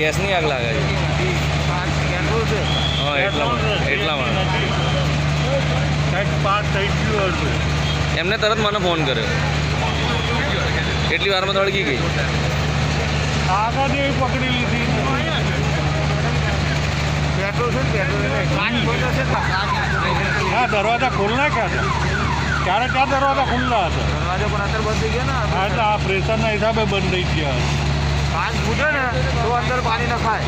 ગેસની આગ લાગે છે. હા એટલા એટલામાં. પાસ થઈ ગયું હતું એમને તરત મને ફોન કર્યો. એટલી વારમાં તળગી ગઈ. આગળ પકડી લીધી પેટ્રોલ છે ને હા દરવાજા ખુલ્લા નાખ્યા હતા ત્યારે ત્યાં દરવાજા ખુલ્લા હતા દરવાજા પણ અત્યારે બંધ થઈ ગયા હા તો આ પ્રેશરના હિસાબે બંધ થઈ ગયા કાચ ફૂટે ને તો અંદર પાણી નખાય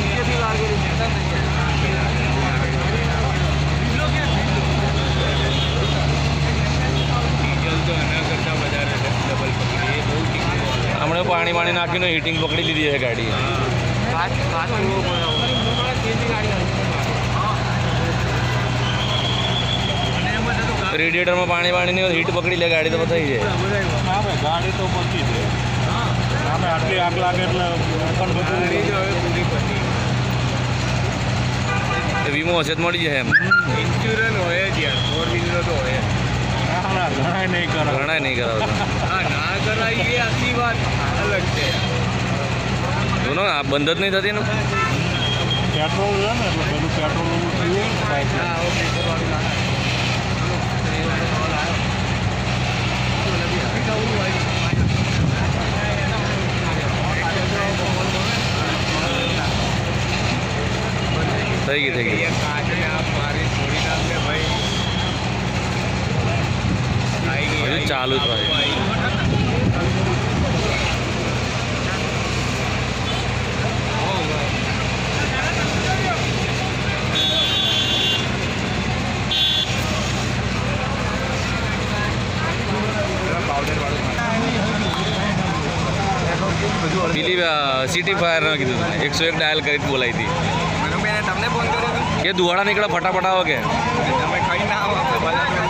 નીચેથી લાગેલી હમણાં પાણી પાણી નાખીને હીટિંગ પકડી લીધી છે ગાડી કાચ જોવો રેડિએટરમાં પાણી પાણીની હીટ પકડી લે ગાડી તો થઈ જાય. ગાડી તો પકી છે. સામે આટલી આગ લાગે એટલે પણ વીમો હશે તો મળી જાય એમ. ઇન્સ્યોરન્સ હોય જ યાર. ફોર વ્હીલર તો હોય ના ના ઘણાય નહીં કરે ઘણા નહીં કરાવતા ના કરાય એ આખી વાત અલગ છે. જોનો આ બંધ જ નહીં થતી ને પેટ્રોલ છે ને એટલે પેલું પેટ્રોલ હા ઓકે થઈ ગઈ થઈ ગઈ. હજુ ચાલુ જ ભાઈ. પેલી સિટી ફાયર કીધું એકસો એક ડાયલ કરી બોલાવી હતી. તમને ફોન કર્યો કે દુવાડા નીકળે ફટાફટ આવો કે.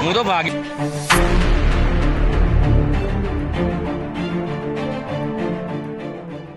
હું તો ભાગી